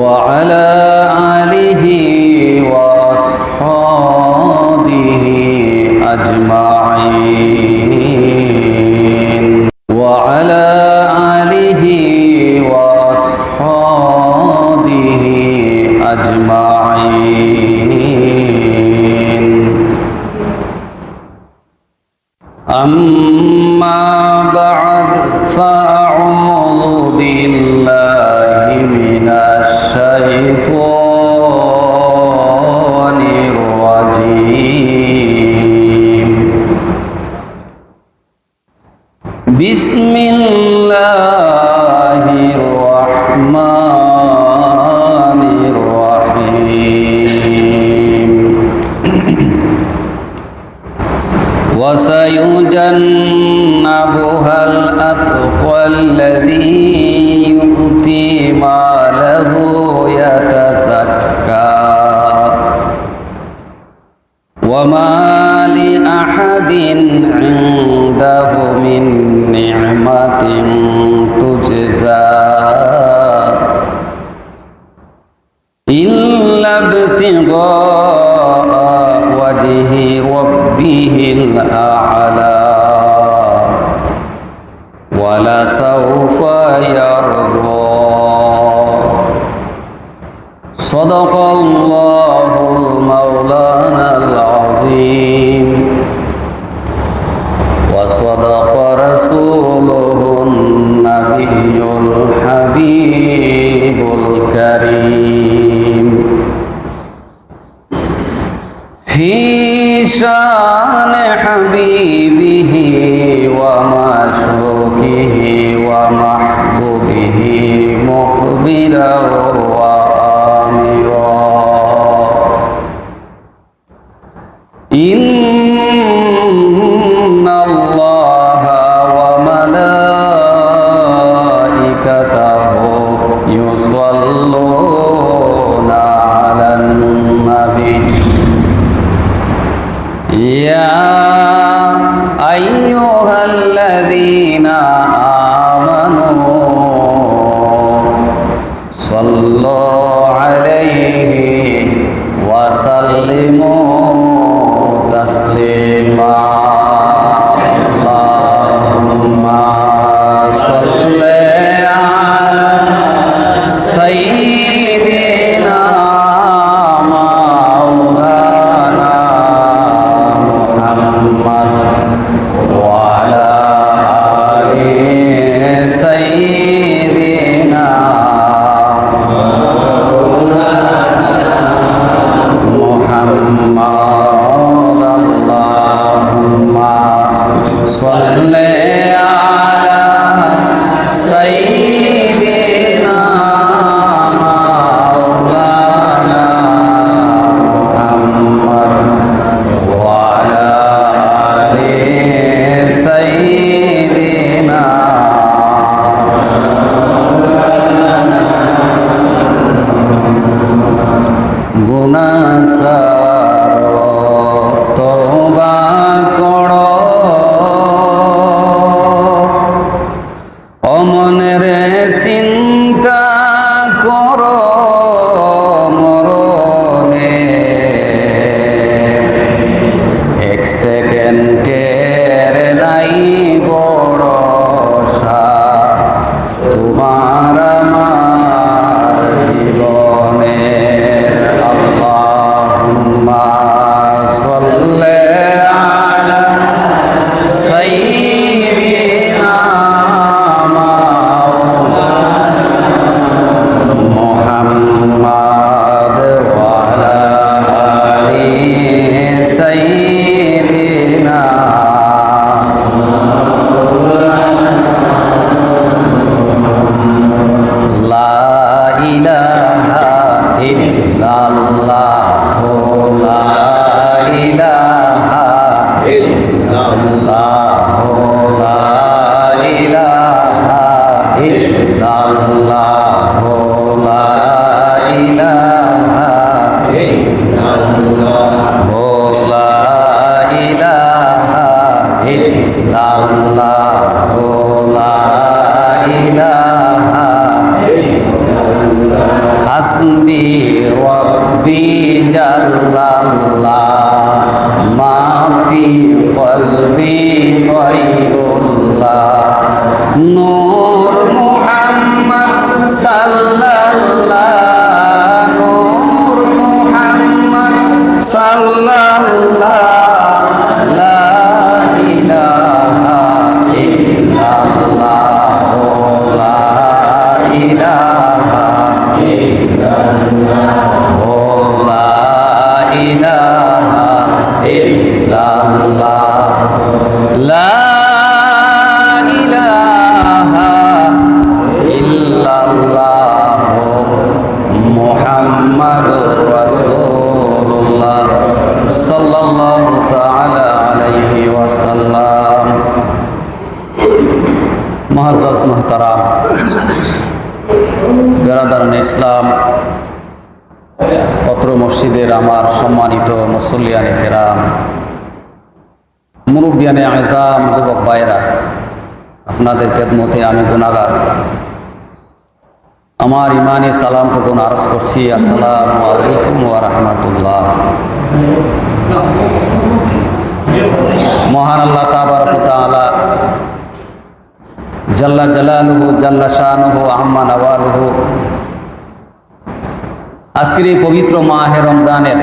وعلى آله وأصحابه أجمعين. وسيجنبها الأتقى الذي يؤتي ماله يتزكى. وما لأحد عنده من نعمة تجزى. إلا ابتغاء وجهه به الأعلى ولسوف يرضى. صدق الله مولانا العظيم وصدق رسوله নূর পত্র মসজিদের আমার সম্মানিত মুসল্লিয়ানে কেরাম, মুরব্বিয়ানে আজাম যুবক ভাইরা আপনাদের খেদমতে আমি গুণাগার আমার ইমানে সালাম সালামটুকুন আরজ করছি। আসসালামু আলাইকুম রাহমাতুল্লাহ। মহান আল্লাহ তাবারক তাআলা জাল্লা জালালুহু জাল্লা শানুহু আম্মা নওয়ালুহু আজকের এই পবিত্র মাহে রমজানের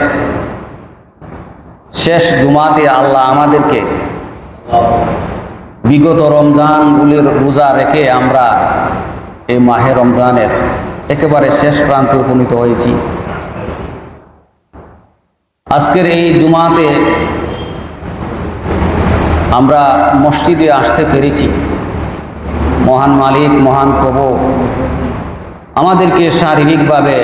শেষ জুমাতে আল্লাহ আমাদেরকে বিগত রমজানগুলির রোজা রেখে আমরা এই মাহে রমজানের একেবারে শেষ প্রান্তে উপনীত হয়েছি। আজকের এই জুমাতে আমরা মসজিদে আসতে পেরেছি। মহান মালিক, মহান প্রভু আমাদেরকে শারীরিকভাবে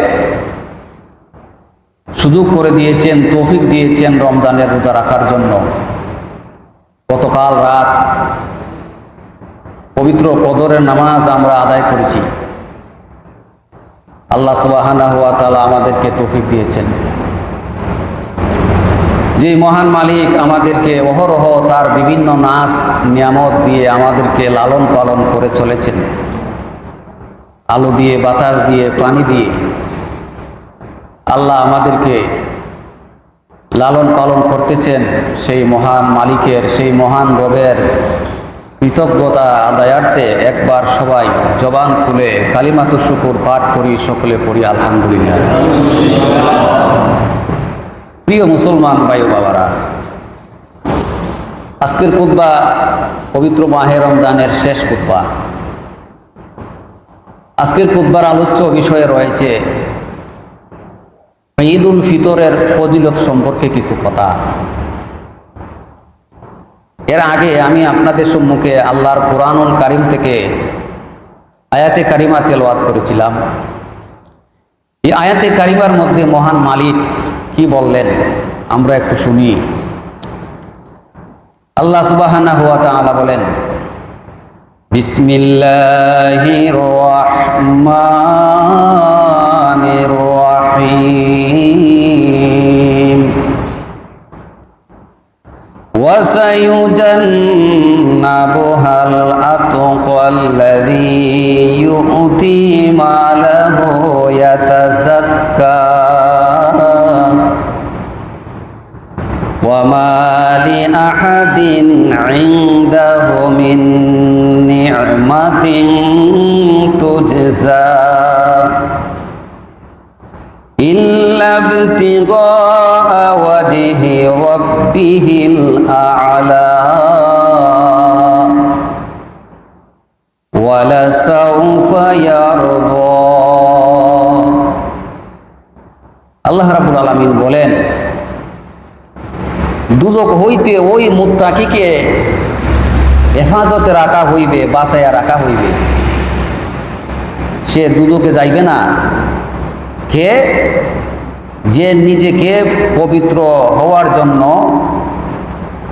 সুযোগ করে দিয়েছেন, তৌফিক দিয়েছেন রমজানের রোজা রাখার জন্য। গতকাল রাত পবিত্র কদরের নামাজ আমরা আদায় করেছি। আল্লাহ সুবাহানা হুয়া তালা আমাদেরকে তৌফিক দিয়েছেন। যে মহান মালিক আমাদেরকে অহরহ তার বিভিন্ন নাচ, নিয়ামত দিয়ে আমাদেরকে লালন পালন করে চলেছেন। আলো দিয়ে, বাতাস দিয়ে, পানি দিয়ে আল্লাহ আমাদেরকে লালন পালন করতেছেন সেই মহান মালিকের, সেই মহান রবের কৃতজ্ঞতা আদায়ার্থে একবার সবাই জবান খুলে কালিমাতু শুকুর পাঠ করি, সকলে পড়ি, আলহামদুলিল্লাহ। প্রিয় মুসলমান ও বাবারা, আজকের কুতবা পবিত্র মাহে রমজানের শেষ কুতবা আজকের কুতবার আলোচ্য বিষয়ে রয়েছে ঈদ উল ফিতরের ফজিলত সম্পর্কে কিছু কথা। এর আগে আমি আপনাদের সম্মুখে আল্লাহর কোরআনুল কারিম থেকে আয়াতে কারিমা তেলওয়াত করেছিলাম। এই আয়াতে কারিমার মধ্যে মহান মালিক কি বললেন আমরা একটু শুনি। আল্লাহ সুবাহানা হুয়া তাআলা বলেন, বিসমিল্লাহির রহমানির الرحيم. وسيجنبها الأتقى الذي يؤتي ماله يتزكى. وما لأحد عنده من نعمة تجزى. إلا ابتغاء وجه ربه الأعلى ولسوف يرضى আল্লাহ রাবুল আলমিন বলেন দুজক হইতে ওই মুত্তাকিকে হেফাজতে রাখা হইবে বাঁচাইয়া রাখা হইবে সে দুজকে যাইবে না কে? যে নিজেকে পবিত্র হওয়ার জন্য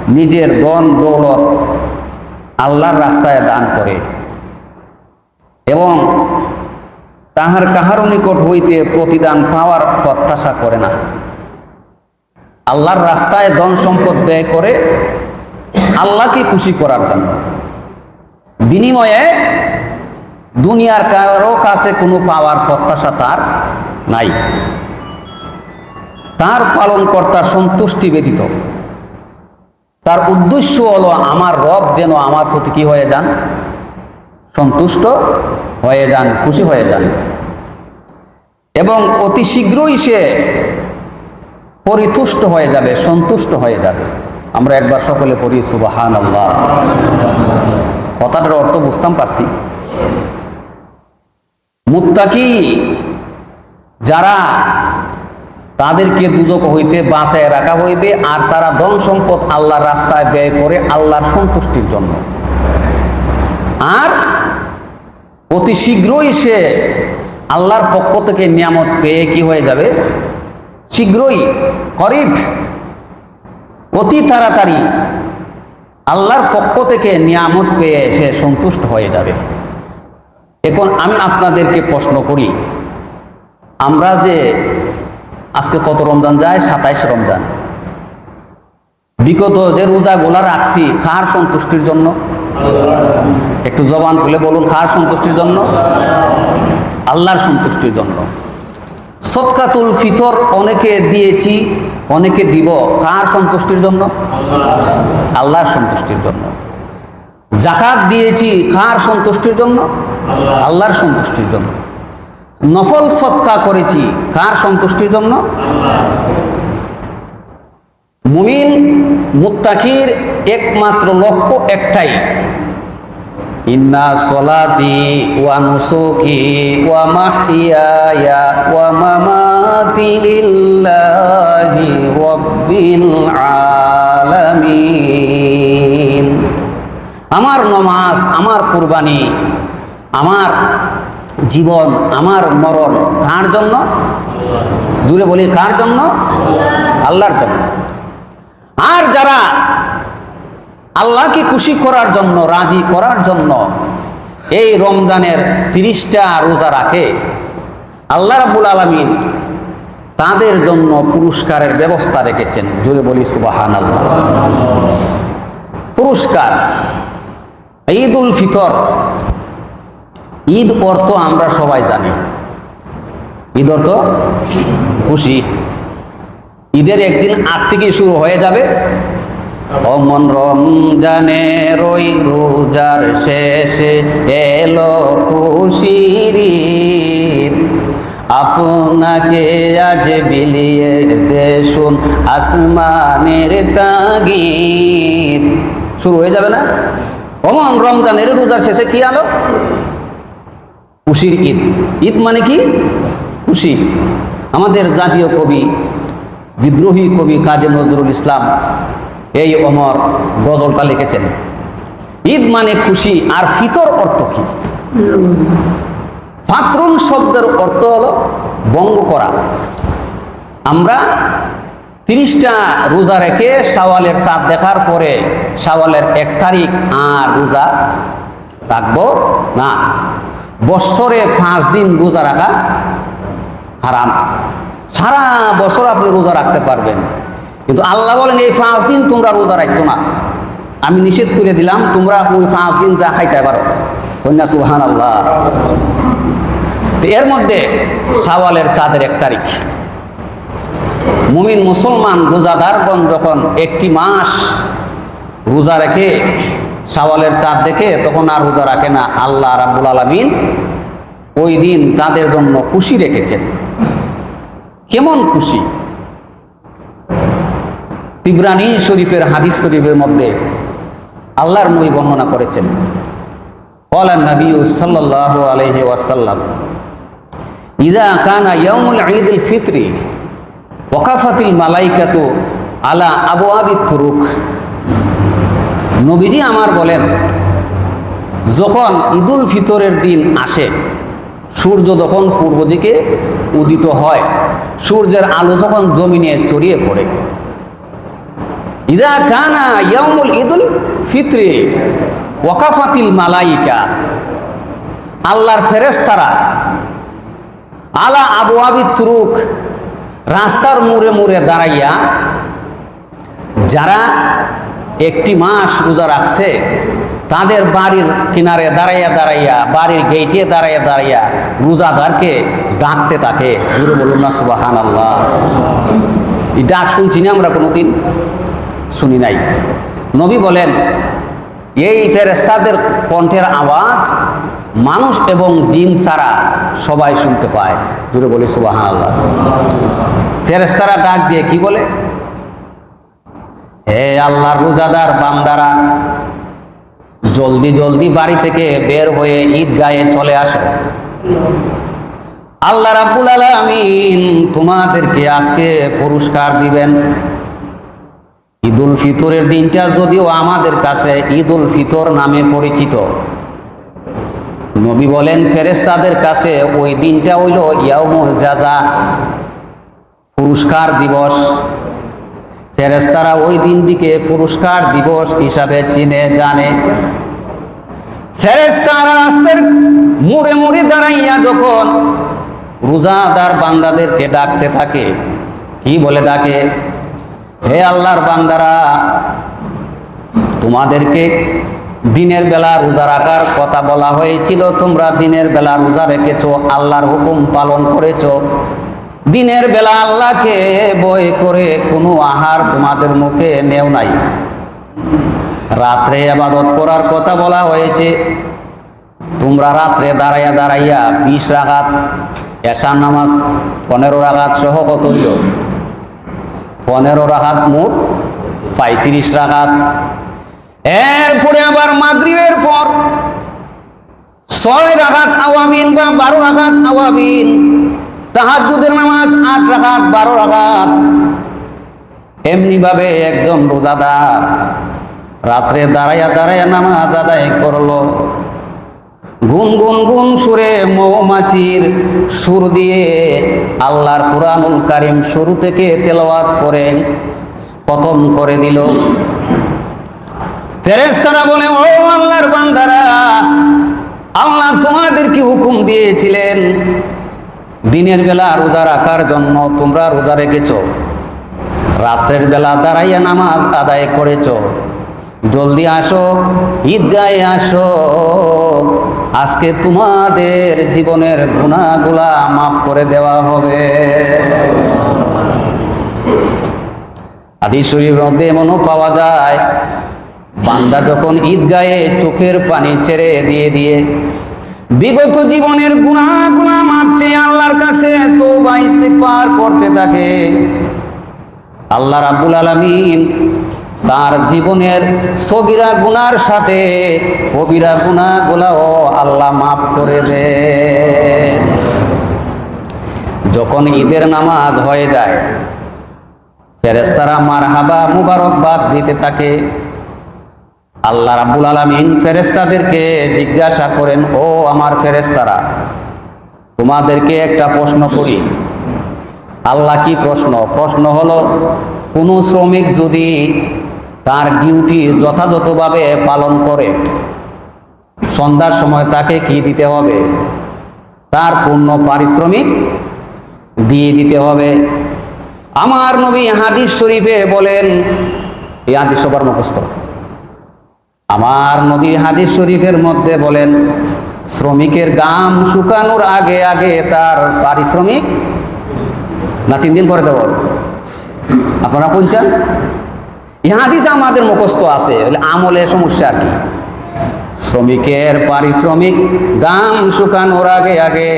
নিজের দন দৌলত আল্লাহর রাস্তায় দান করে এবং তাহার কাহারও নিকট হইতে প্রতিদান পাওয়ার প্রত্যাশা করে না। আল্লাহর রাস্তায় ধন সম্পদ ব্যয় করে আল্লাহকে খুশি করার জন্য। বিনিময়ে দুনিয়ার কারও কাছে কোনো পাওয়ার প্রত্যাশা তার নাই। তার পালনকর্তার সন্তুষ্টি ব্যতীত। তার উদ্দেশ্য হলো আমার রব যেন আমার প্রতি কি হয়ে যান? সন্তুষ্ট হয়ে যান, খুশি হয়ে যান। এবং অতি শীঘ্রই সে পরিতুষ্ট হয়ে যাবে, সন্তুষ্ট হয়ে যাবে। আমরা একবার সকলে পড়ি সুবাহান আল্লাহ কথাটার অর্থ বুঝতাম পারছি। মুত্তাকি যারা তাদেরকে দুদক হইতে বাঁচায় রাখা হইবে আর তারা ধন সম্পদ আল্লাহর রাস্তায় ব্যয় করে আল্লাহর সন্তুষ্টির জন্য। আর অতি শীঘ্রই সে আল্লাহর পক্ষ থেকে নিয়ামত পেয়ে কি হয়ে যাবে? শীঘ্রই, করিব। অতি তাড়াতাড়ি আল্লাহর পক্ষ থেকে নিয়ামত পেয়ে সে সন্তুষ্ট হয়ে যাবে। এখন আমি আপনাদেরকে প্রশ্ন করি আমরা যে আজকে কত রমজান যায়? সাতাইশ রমজান। বিগত যে রোজা গোলা রাখছি, কার সন্তুষ্টির জন্য? একটু জবান খুলে বলুন, কার সন্তুষ্টির জন্য? আল্লাহর সন্তুষ্টির জন্য। সৎকাতুল ফিতর অনেকে দিয়েছি, অনেকে দিব, কার সন্তুষ্টির জন্য? আল্লাহর সন্তুষ্টির জন্য। জাকাত দিয়েছি, কার সন্তুষ্টির জন্য? আল্লাহর সন্তুষ্টির জন্য। নফল সৎকা করেছি। কার সন্তুষ্টির জন্য? মুমিন, মুত্তাকির একমাত্র লক্ষ্য একটাই। ইন্না ওয়া আমার নমাজ, আমার কুরবানি, আমার জীবন আমার মরণ কার জন্য? দূরে বলি, কার জন্য? আল্লাহর জন্য। আর যারা আল্লাহকে খুশি করার জন্য, রাজি করার জন্য এই রমজানের তিরিশটা রোজা রাখে, আল্লাহ রাবুল আলমিন তাদের জন্য পুরস্কারের ব্যবস্থা রেখেছেন। জুড়ে বলি সুবাহান পুরস্কার ঈদ উল ফিতর ঈদ অর্থ আমরা সবাই জানি। ঈদ অর্থ খুশি। ঈদের একদিন আগ থেকে শুরু হয়ে যাবে। অমন রমজানের ওই রোজার শেষে এলো খুশির আপনাকে আজ বিলিয়ে দেশুন আসমানের তাগিদ। শুরু হয়ে যাবে না? অমন রমজানের রোজার শেষে কি আলো? খুশির ঈদ। ঈদ মানে কি? খুশি। আমাদের জাতীয় কবি, বিদ্রোহী কবি কাজী নজরুল ইসলাম এই অমর গজলটা লিখেছেন। ঈদ মানে খুশি, আর ফিতর অর্থ কি? ফাতরুন শব্দের অর্থ হলো বঙ্গ করা। আমরা তিরিশটা রোজা রেখে সাওয়ালের চাঁদ দেখার পরে সাওয়ালের এক তারিখ আর রোজা রাখব না। বৎসরে পাঁচ দিন রোজা রাখা হারাম। সারা বছর আপনি রোজা রাখতে পারবেন। কিন্তু আল্লাহ বলেন, এই পাঁচ দিন তোমরা রোজা রাখতো না। আমি নিষেধ করে দিলাম, তোমরা ওই পাঁচ দিন যা খাইতে পারো। কন্যা সুহান আল্লাহ এর মধ্যে সাওয়ালের চাঁদের এক তারিখ। মুমিন মুসলমান রোজাদারগণ যখন একটি মাস রোজা রেখে সাওয়ালের চাঁদ দেখে তখন আর রোজা রাখে না। আল্লাহ রাবুল আলমিন ওই দিন তাদের জন্য খুশি রেখেছেন। কেমন খুশি? তিব্রানী শরীফের হাদিস শরীফের মধ্যে আল্লাহর মই বর্ণনা করেছেন। কলা ইদা ফিতরি ওকাফাতিল আলা আবু আবি নবীজি আমার বলেন, যখন ঈদুল ফিতরের দিন আসে, সূর্য যখন পূর্ব দিকে উদিত হয়। সূর্যের আলো যখন জমিনে চড়িয়ে পড়ে। ইদা কানা ইয়ামুল ঈদুল ফিতরে ওয়াকাফাতিল মালাইকা। আল্লাহর ফেরেস্তারা আলা আবু আবি তুরুক রাস্তার মোড়ে মোড়ে দাঁড়াইয়া, যারা একটি মাস রোজা রাখছে, তাদের বাড়ির কিনারে দাঁড়াইয়া দাঁড়াইয়া, বাড়ির গেইটে দাঁড়াইয়া দাঁড়াইয়া রোজাদারকে ডাকতে থাকে। জুড়ে বলুন না সুবাহান আল্লাহ এই ডাক শুনছি না আমরা কোনোদিন? শুনি নাই। নবী বলেন, এই ফেরেস্তাদের কণ্ঠের আওয়াজ মানুষ এবং জিন ছাড়া সবাই শুনতে পায়। জুড়ে বলি সুবাহান আল্লাহ ফেরেস্তারা ডাক দিয়ে কি বলে? হে আল্লাহর রোজাদার বান্দারা, জলদি জলদি বাড়ি থেকে বের হয়ে ঈদগাহে চলে আসো। আল্লাহ রাব্বুল আলামিন তোমাদেরকে আজকে পুরস্কার দিবেন। ঈদুল ফিতরের দিনটা যদিও আমাদের কাছে ঈদুল ফিতর নামে পরিচিত, নবী বলেন, ফেরেশতাদের কাছে ওই দিনটা হইল ইয়াউমুল জাজা, পুরস্কার দিবস। ফেরেশতারা ওই দিনটিকে পুরস্কার দিবস হিসাবে চিনে, জানে। ফেরেশতারা রাস্তার মুড়ে মুড়ে দাঁড়াইয়া যখন রোজাদার বান্দাদেরকে ডাকতে থাকে, কি বলে ডাকে? হে আল্লাহর বান্দারা, তোমাদেরকে দিনের বেলা রোজা রাখার কথা বলা হয়েছিল, তোমরা দিনের বেলা রোজা রেখেছো, আল্লাহর হুকুম পালন করেছ। দিনের বেলা আল্লাহকে বই করে কোনো আহার তোমাদের মুখে নেও নাই। রাত্রে আবাদত করার কথা বলা হয়েছে। তোমরা রাত্রে দাঁড়াইয়া দাঁড়াইয়া বিশ রাগাত, এশার নামাজ, পনেরো রাগাত সহ কত পনেরো রাগাত মোট পঁয়ত্রিশ রাগাত। এরপরে আবার মাগরিবের পর ছয় রাগাত আওয়াবিন বা বারো রাগাত আওয়াবিন তাহাজুদের নামাজ আট রাগাত বারো রাগাত এমনি ভাবে একজন রোজাদার রাত্রে দাঁড়াইয়া দাঁড়াইয়া নামাজ আদায় করল। গুন গুন গুন সুরে মৌমাছির সুর দিয়ে আল্লাহর কোরআনুল কারিম শুরু থেকে তেলাওয়াত করে খতম করে দিল। ফেরেশতারা বলে, ও আল্লাহর বান্দারা, আল্লাহ তোমাদের কি হুকুম দিয়েছিলেন? দিনের বেলা রোজা রাখার জন্য তোমরা রোজা রেখেছ। রাত্রের বেলা দাঁড়াইয়া নামাজ আদায় করেছ। জলদি আসো, ঈদগাহে আসো। আজকে তোমাদের জীবনের গুণাগুলা মাফ করে দেওয়া হবে। আদি শরীর মধ্যে এমনও পাওয়া যায়, বান্দা যখন ঈদগাহে চোখের পানি ছেড়ে দিয়ে দিয়ে বিগত জীবনের গুণাগুলা মাপ চেয়ে আল্লাহর কাছে তো বা ইস্তেগফার করতে থাকে। আল্লাহ রাব্বুল আলামিন তার জীবনের সগিরা গুনার সাথে কবিরা গুণাগুলাও আল্লাহ মাফ করে দেন। যখন ঈদের নামাজ হয়ে যায় ফেরেস্তারা মার হাবা মুবারকবাদ দিতে থাকে। আল্লাহ রাব্বুল আলামিন ফেরেস্তাদেরকে জিজ্ঞাসা করেন, ও আমার ফেরেস্তারা তোমাদেরকে একটা প্রশ্ন করি। আল্লাহ কি প্রশ্ন? প্রশ্ন হলো, কোনো শ্রমিক যদি তার ডিউটি যথাযথভাবে পালন করে, সন্ধ্যার সময় তাকে কি দিতে হবে? তার পূর্ণ পারিশ্রমিক দিয়ে দিতে হবে। আমার নবী হাদিস শরীফে বলেন, এই হাদিস সবার মুখস্থ। আমার নবী হাদিস শরীফের মধ্যে বলেন, শ্রমিকের গাম শুকানোর আগে আগে তার পারিশ্রমিক না তিন দিন পরে দেব আপনারা শুনছেন? ইহাদিস আমাদের মুখস্থ আছে, বলে আমলের সমস্যা আর কি। শ্রমিকের পারিশ্রমিক গাম শুকানোর আগে আগে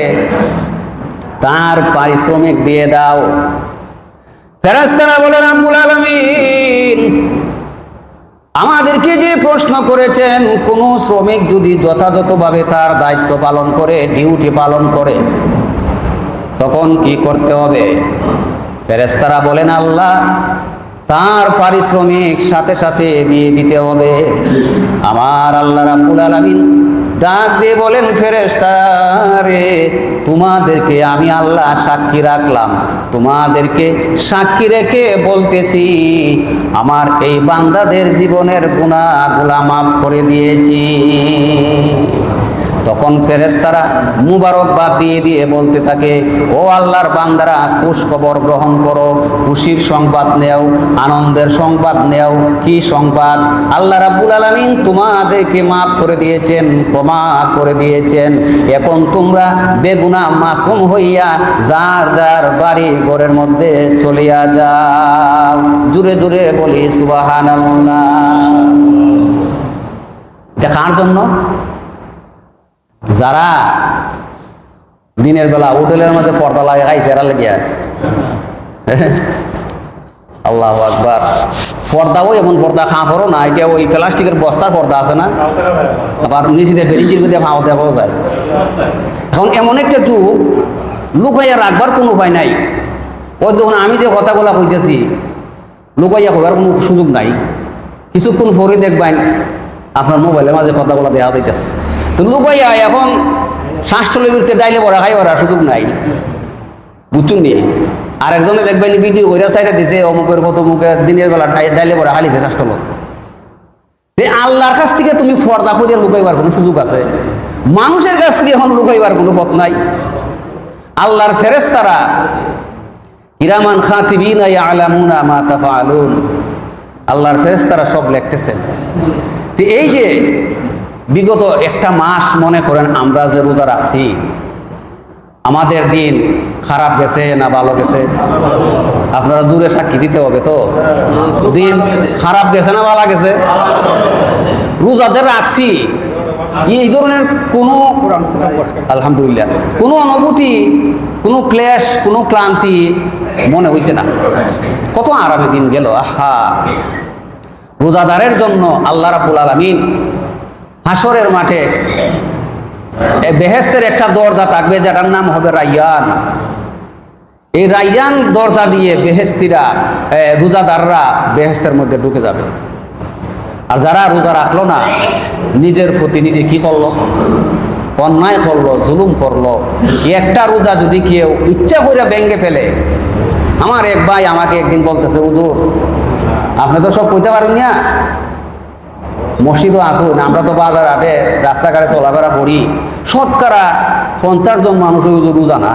তার পারিশ্রমিক দিয়ে দাও। ফেরাস্তারা বলে রাব্বুল আলামিন আমাদেরকে যে প্রশ্ন করেছেন, কোন শ্রমিক যদি যথাযথভাবে তার দায়িত্ব পালন করে ডিউটি পালন করে, তখন কি করতে হবে? ফেরেস্তারা বলেন, আল্লাহ, তার পারিশ্রমিক সাথে সাথে দিয়ে দিতে হবে। আমার আল্লাহ রাবুল আলামিন ডাক দিয়ে বলেন ফেরেস্তারে তোমাদেরকে আমি আল্লাহ সাক্ষী রাখলাম। তোমাদেরকে সাক্ষী রেখে বলতেছি, আমার এই বান্দাদের জীবনের গুণাগুলা মাফ করে দিয়েছি। তখন ফেরেশতারা মুবারকবাদ দিয়ে দিয়ে বলতে থাকে, ও আল্লাহর বান্দারা কুশ খবর গ্রহণ করো, খুশির সংবাদ নেও, আনন্দের সংবাদ নেও। কি সংবাদ? আল্লাহ রাব্বুল আলামিন তোমাদেরকে মাফ করে দিয়েছেন, ক্ষমা করে দিয়েছেন। এখন তোমরা বেগুনা মাসুম হইয়া যার যার বাড়ি ঘরের মধ্যে চলিয়া যাও। জুড়ে জুড়ে বলি এটা কার জন্য যারা দিনের বেলা হোটেলের মধ্যে পর্দা লাগে খাইছে, এরা লেগিয়া আল্লাহ আকবার। পর্দাও এমন পর্দা খাঁ পড়ো না, এটা ওই প্লাস্টিকের বস্তার পর্দা আছে না? আবার নিচে বেরিঞ্চির মধ্যে ফাঁও দেওয়া যায়। এখন এমন একটা যুগ, লুকাইয়া রাখবার কোনো উপায় নাই। ওই দেখুন, আমি যে কথাগুলা কইতেছি, লুকাইয়া কইবার কোনো সুযোগ নাই। কিছুক্ষণ পরে দেখবেন আপনার মোবাইলের মাঝে কথাগুলো দেওয়া যাইতেছে। তো লুকাইয়া এখন শ্বাসটলের ডাইলে বড়া খাই ওরা সুযোগ নাই। বুঝছুন নি? আরেকজনে দেখবেন ভিডিও করে সাইডে দিছে, অমুকের কত মুখে দিনের বেলা ডাই- ডাইলে বড়া হালিছে যে আল্লাহর কাছ থেকে তুমি ফর্দা করে লুকাইবার কোনো সুযোগ আছে? মানুষের কাছ থেকে এখন লুকাইবার কোনো পথ নাই। আল্লাহর ফেরেস্তারা ইরামান খাতিবিনা ইয়ালামুনা মা তাফআলুন। আল্লাহর ফেরেশতারা সব লিখতেছেন। এই যে বিগত একটা মাস মনে করেন আমরা যে রোজা রাখছি, আমাদের দিন খারাপ গেছে না ভালো গেছে? আপনারা দূরে সাক্ষী দিতে হবে তো। দিন খারাপ গেছে না ভালো গেছে? রোজাদের রাখছি, এই ধরনের কোনো আলহামদুলিল্লাহ, কোনো অনুভূতি, কোনো ক্লেশ, কোনো ক্লান্তি মনে হয়েছে না। কত আরামে দিন গেল, আহা। রোজাদারের জন্য আল্লাহ রাবুল আলমিন হাসরের মাঠে বেহেস্তের একটা দরজা থাকবে, যেটার নাম হবে রাইয়ান। এই রাইয়ান দরজা দিয়ে বেহেস্তিরা রোজাদাররা বেহেস্তের মধ্যে ঢুকে যাবে। আর যারা রোজা রাখল না, নিজের প্রতি নিজে কি করল? অন্যায় করল, জুলুম করল। একটা রোজা যদি কেউ ইচ্ছা করে ভেঙে ফেলে, আমার এক ভাই আমাকে একদিন বলতেছে, হুজুর, আপনি তো সব কইতে পারেন না? মসজিদও আসুন আমরা তো বাজার হাটে রাস্তাঘাটে চলাফেরা করি। শতকরা পঞ্চাশ জন মানুষ হুজুর রোজা না।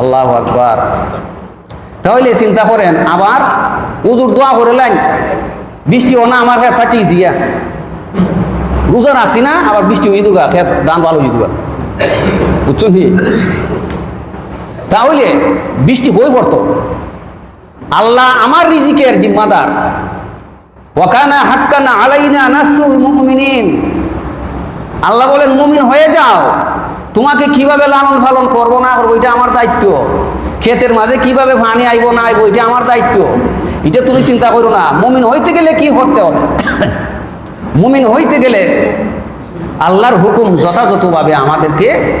আল্লাহ আকবার। তাহলে চিন্তা করেন, আবার উজুর দোয়া করে লাইন, বৃষ্টি ও না আমার খেত ফাটিয়েছি গিয়া। রোজা রাখছি না, আবার বৃষ্টি হয়ে দুগা, খেত দান ভালো হয়ে দুগা। বুঝছ কি? তাহলে বৃষ্টি হয়ে পড়তো। আল্লাহ আমার রিজিকের জিম্মাদার। ওয়াকানা হাক্কানা আলাইনা নাসরুল মুমিনিন। আল্লাহ বলেন, মুমিন হয়ে যাও। তোমাকে কীভাবে লালন পালন করব না করব, এটা আমার দায়িত্ব। ক্ষেতের মাঝে কীভাবে পানি আইবো না আইবো, এটা আমার দায়িত্ব। এটা তুমি চিন্তা করো না। মুমিন হইতে গেলে কি করতে হবে? মুমিন হইতে গেলে আল্লাহর হুকুম যথাযথভাবে আমাদেরকে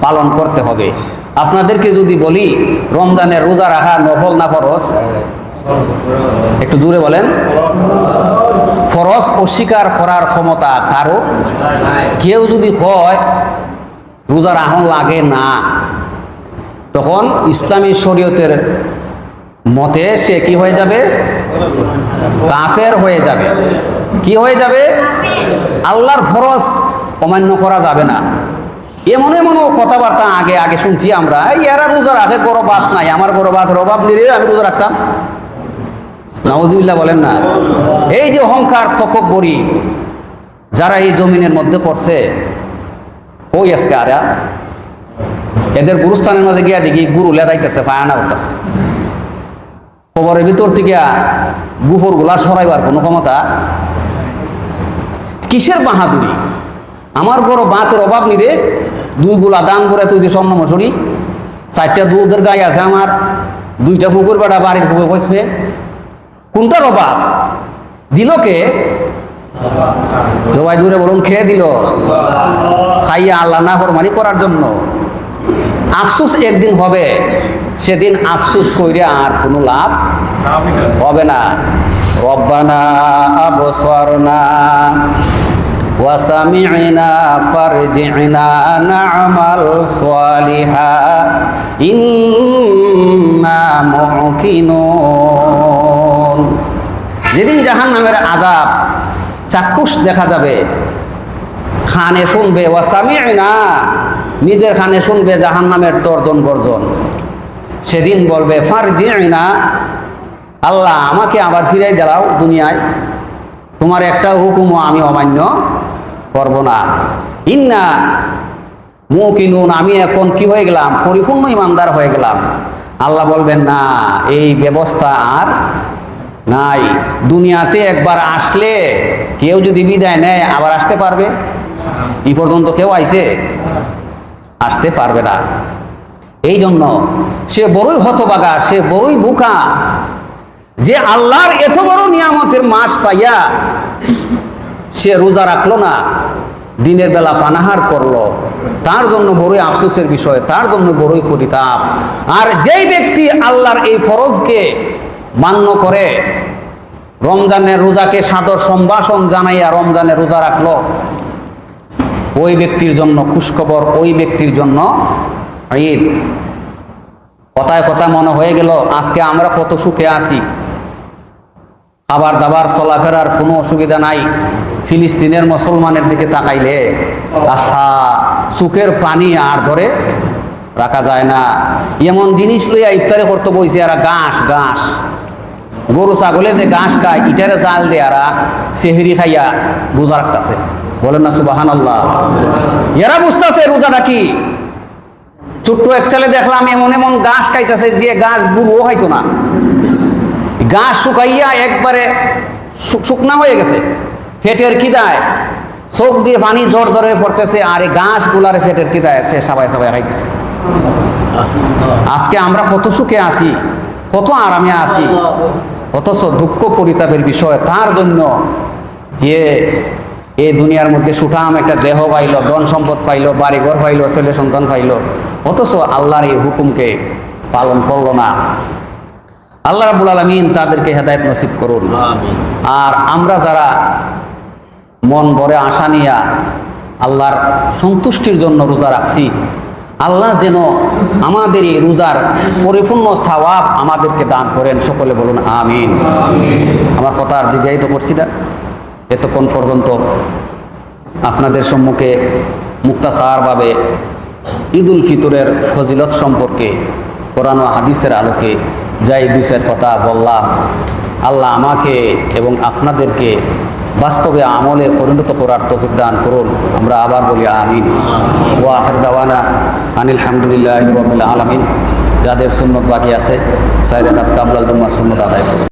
পালন করতে হবে। আপনাদেরকে যদি বলি, রমজানের রোজা রাখা নফল না ফরজ? একটু জোরে বলেন। ফরজ অস্বীকার করার ক্ষমতা কারও? কেউ যদি হয় রোজা রাহন লাগে না। তখন ইসলামী শরীয়তের মতে সে কি হয়ে যাবে? কাফের হয়ে যাবে। কি হয়ে যাবে? আল্লাহর ফরজ অমান্য করা যাবে না। এমন এমন কথাবার্তা আগে আগে শুনছি আমরা, এই এরা রোজা বড় বাত নাই। আমার বড় বাতের অভাব নিলে আমি রোজা রাখতাম। নওয়াজুবিল্লাহ বলেন না। এই যে অহংকার তকব্বরি যারা এই জমিনের মধ্যে পড়ছে ওই আজকে আরা? এদের গুরুস্থানের মধ্যে গিয়া দেখি গুরু লেদাইতেছে পায়ানা করতেছে। খবরের ভিতর থেকে গুফরগুলা সরাইবার কোনো ক্ষমতা কিসের বাহাদুরি? আমার বড় বাতের অভাব নিরে দুই গুলা দান করে তুই যে স্বর্ণ মশুরি, চারটা দুধের গায়ে আছে আমার, দুইটা পুকুর বেড়া, বাড়ির পুকুর বসবে। কোনটার অভাব দিল কে জবাই দূরে বলুন খেয়ে দিল খাইয়া আল্লাহ না ফরমানি করার জন্য আফসুস একদিন হবে সেদিন আফসুস কইরে আর কোনো লাভ হবে না রব্বানা আবসরনা وسمعنا فارجعنا نعمل صالحا إنا موقنون যেদিন জাহান নামের আজাব চাক্ষুষ দেখা যাবে, খানে শুনবে ওয়াসামি না নিজের খানে শুনবে জাহান নামের তর্জন গর্জন সেদিন বলবে ফারজি না আল্লাহ আমাকে আবার ফিরাই দিলাও দুনিয়ায়। তোমার একটা হুকুমও আমি অমান্য করব না। ইন্না মুকিনুন, আমি এখন কি হয়ে গেলাম? পরিপূর্ণ ইমানদার হয়ে গেলাম। আল্লাহ বলবেন, না, এই ব্যবস্থা আর নাই। দুনিয়াতে একবার আসলে কেউ যদি বিদায় নেয়, আবার আসতে পারবে? এই পর্যন্ত কেউ আইছে? আসতে পারবে না। এই জন্য সে বড়ই হতবাগা, সে বড়ই বুকা। যে আল্লাহর এত বড় নিয়ামতের মাস পাইয়া সে রোজা রাখল না, দিনের বেলা পানাহার করল, তার জন্য বড়ই আফসোসের বিষয়, তার জন্য বড়ই পরিতাপ। আর যেই ব্যক্তি আল্লাহর এই ফরজকে মান্য করে রমজানের রোজাকে সাদর সম্ভাষণ জানাইয়া রমজানের রোজা রাখল। ওই ব্যক্তির জন্য খুশখবর, ওই ব্যক্তির জন্য ঈদ। কথায় কথায় মনে হয়ে গেল, আজকে আমরা কত সুখে আছি। খাবার দাবার চলাফেরার কোনো অসুবিধা নাই। ফিলিস্তিনের মুসলমানের দিকে তাকাইলে, আহা, সুখের পানি আর ধরে রাখা যায় না। এমন জিনিস লইয়া ইফতারে করতে বইছে আর ঘাস ঘাস গরু ছাগলে যে ঘাস খায়, ইটারে জাল দিয়ে আর সেহেরি খাইয়া রোজা রাখতেছে। বলেন না সুবাহান আল্লাহ এরা বুঝতেছে রোজাটা কি? ছোট্ট এক ছেলে দেখলাম এমন এমন ঘাস খাইতেছে যে ঘাস বুড়ো হয়তো না। ঘাস শুকাইয়া একবারে শুকনা হয়ে গেছে। ফেটের খিদায় চোখ দিয়ে পানি জোর জোরে পড়তেছে, আর এই ঘাস গুলারে ফেটের খিদায় আছে সবাই সবাই খাইতেছে। আজকে আমরা কত সুখে আছি, কত আরামে আছি। অথচ দুঃখ পরিতাপের বিষয় তার জন্য যে এই দুনিয়ার মধ্যে সুঠাম একটা দেহ পাইল ধন সম্পদ পাইল বাড়িঘর পাইল ছেলে সন্তান পাইল অথচ আল্লাহর এই হুকুমকে পালন করল না। আল্লাহ রাবুল আলমিন তাদেরকে হেদায়ত নসিব করুন। আর আমরা যারা মন ভরে আশা নিয়া আল্লাহর সন্তুষ্টির জন্য রোজা রাখছি আল্লাহ যেন আমাদের এই রোজার পরিপূর্ণ সওয়াব আমাদেরকে দান করেন। সকলে বলুন, আমিন। আমার কথা আর দীর্ঘায়িত করছি না। এতক্ষণ পর্যন্ত আপনাদের সম্মুখে মুক্তাসারভাবে ঈদ উল ফিতরের ফজিলত সম্পর্কে কোরআন হাদিসের আলোকে যাই বিষয়ের কথা বললাম, আল্লাহ আমাকে এবং আপনাদেরকে বাস্তবে আমলে পরিণত করার তৌফিক দান করুন। আমরা আবার বলি আমিন। ও আখের আনিল হামদুলিল্লাহ আলমিন। যাদের সুন্নত বাকি আছে সাইদ কাবলাল জুম্মা সুন্নত আদায় করুন।